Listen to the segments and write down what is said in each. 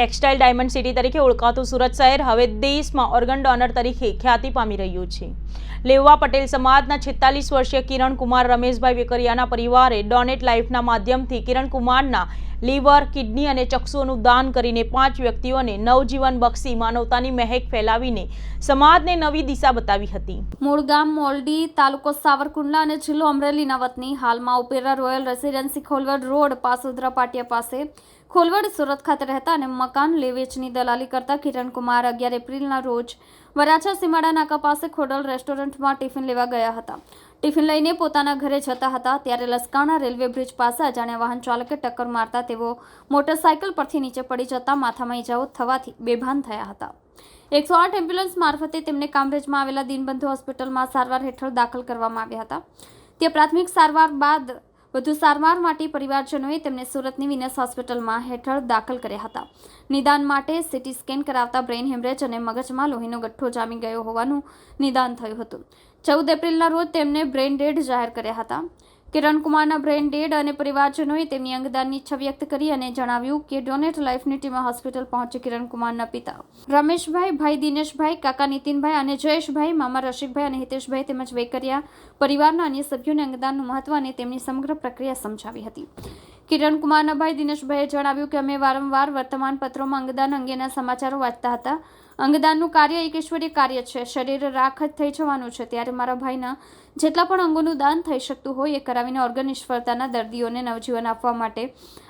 Textile diamond city તરીકે ઓળખાતું સુરત શહેર હવે દેશમાં ઓર્ગન ડોનર તરીકે ખ્યાતિ પામી રહ્યું છે. લેવા પટેલ સમાજના છેતાલીસ વર્ષીય કિરણ કુમાર રમેશભાઈ વેકરિયાના પરિવારે ડોનેટ લાઈફના માધ્યમથી કિરણ કુમારના લીવર, કિડની અને ચક્ષુઓનું દાન કરીને પાંચ વ્યક્તિઓને નવજીવન બક્ષી માનવતાની મહેક ફેલાવીને સમાજને નવી દિશા બતાવી હતી. મૂળ ગામ મોલડી તાલુકો સાવરકુંડલા અને જિલ્લો અમરેલીના વતની હાલમાં Upera royal residency Kholvad road Pasodara પાટિયા પાસે ખોલવડ સુરત ખાતે રહેતા અને મકાન લેવેચની દલાલી કરતા કિરણ કુમાર અગિયાર એપ્રિલના રોજ વરાછા સીમાડા નાકા પાસે ખોડલ રેસ્ટોરન્ટમાં ટિફિન લેવા ગયા હતા. ટિફિન લઈને પોતાના ઘરે જતા હતા ત્યારે લસકાણા રેલવે બ્રિજ પાસે અજાણ્યા વાહન ચાલકે ટક્કર મારતા તેઓ મોટરસાયકલ પરથી નીચે પડી જતા માથામાં ઈજાઓ થવાથી બેભાન થયા હતા. એકસો આઠ એમ્બ્યુલન્સ મારફતે તેમને કામરેજમાં આવેલા દીનબંધુ હોસ્પિટલમાં સારવાર હેઠળ દાખલ કરવામાં આવ્યા હતા. ત્યાં પ્રાથમિક સારવાર બાદ વધુ સારવાર માટે પરિવારજનોએ તેમને સુરતની વિનસ હોસ્પિટલમાં હેઠળ દાખલ કર્યા હતા. નિદાન માટે સીટી સ્કેન કરાવતા બ્રેઇન હેમરેજ અને મગજમાં લોહીનો ગઠ્ઠો જામી ગયો હોવાનું નિદાન થયું હતું. ચૌદ એપ્રિલના રોજ તેમને બ્રેઇન ડેડ જાહેર કર્યા હતા. કિરણ કુમારના બ્રેઇન ડેડ અને પરિવારજનોએ તેમની અંગદાનની ઈચ્છા વ્યક્ત કરી અને જણાવ્યું કે ડોનેટ લાઈફની ટીમ હોસ્પિટલ પહોંચી કિરણ કુમારના પિતા. રમેશભાઈ, ભાઈ દિનેશભાઈ, કાકા નીતિનભાઈ અને જયેશભાઈ, મામા રસિકભાઈ અને હિતેશભાઈ તેમજ વેકરિયા પરિવારના અન્ય સભ્યોને અંગદાનનું મહત્વ અને તેમની સમગ્ર પ્રક્રિયા સમજાવી હતી. કિરણ કુમારના ભાઈ દિનેશભાઈએ જણાવ્યું કે અમે વારંવાર વર્તમાનપત્રોમાં અંગદાન અંગેના સમાચારો વાંચતા હતા. અંગદાનનું કાર્ય એક ઈશ્વરીય કાર્ય છે. શરીર રાખ જ થઈ જવાનું છે. ત્યારે મારા ભાઈના જેટલા પણ અંગોનું દાન થઈ શકતું હોય એ કરાવીને ઓર્ગન નિષ્ફળતાના દર્દીઓને નવજીવન આપવા માટે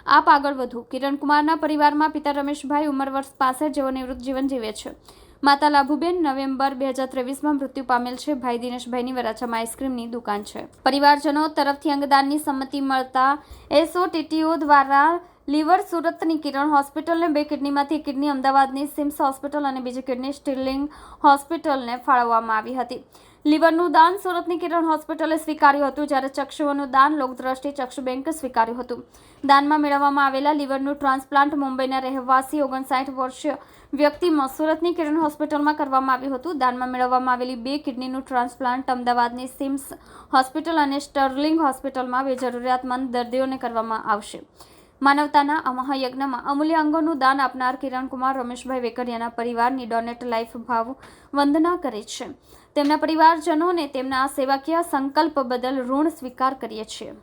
આપ આગળ વધુ. કિરણ કુમારના પરિવારમાં પિતા રમેશભાઈ ઉંમર વર્ષ પાસઠ જેઓ નિવૃત્ત જીવન જીવે છે. માતા લાભુબેન નવેમ્બર બે હજાર ત્રેવીસમાં મૃત્યુ પામેલ છે. ભાઈ દિનેશભાઈની વરાછામાં આઈસ્ક્રીમની દુકાન છે. પરિવારજનો તરફથી અંગદાનની સંમતિ મળતા એસઓટીટીઓ દ્વારા લીવર સુરતની કિરણ હોસ્પિટલને બે કિડનીમાંથી કિડની અમદાવાદની સિમ્સ હોસ્પિટલ અને બીજી કિડની સ્ટીલિંગ હોસ્પિટલને ફાળવવામાં આવી હતી. લીવરનું દાન સુરતની કિરણ હોસ્પિટલે સ્વીકાર્યું હતું, જ્યારે ચક્ષુઓનું દાન લોકદ્રષ્ટિ ચક્ષુ બેંકે સ્વીકાર્યું હતું. દાનમાં મેળવવામાં આવેલા લીવરનું ટ્રાન્સપ્લાન્ટ મુંબઈના રહેવાસી ઓગણસાઠ વર્ષીય વ્યક્તિમાં સુરતની કિરણ હોસ્પિટલમાં કરવામાં આવ્યું હતું. દાનમાં મેળવવામાં આવેલી બે કિડનીનું ટ્રાન્સપ્લાન્ટ અમદાવાદની સિમ્સ હોસ્પિટલ અને સ્ટર્લિંગ હોસ્પિટલમાં બે જરૂરિયાતમંદ દર્દીઓને કરવામાં આવશે. માનવતાના આ મહાયજ્ઞમાં અમૂલ્ય અંગોનું દાન આપનાર કિરણ કુમાર રમેશભાઈ વેકરિયાના પરિવારની ડોનેટ લાઈફ ભાવ વંદના કરે છે. તેમના પરિવારજનોને તેમના આ સેવાકીય સંકલ્પ બદલ ઋણ સ્વીકાર કરીએ છીએ.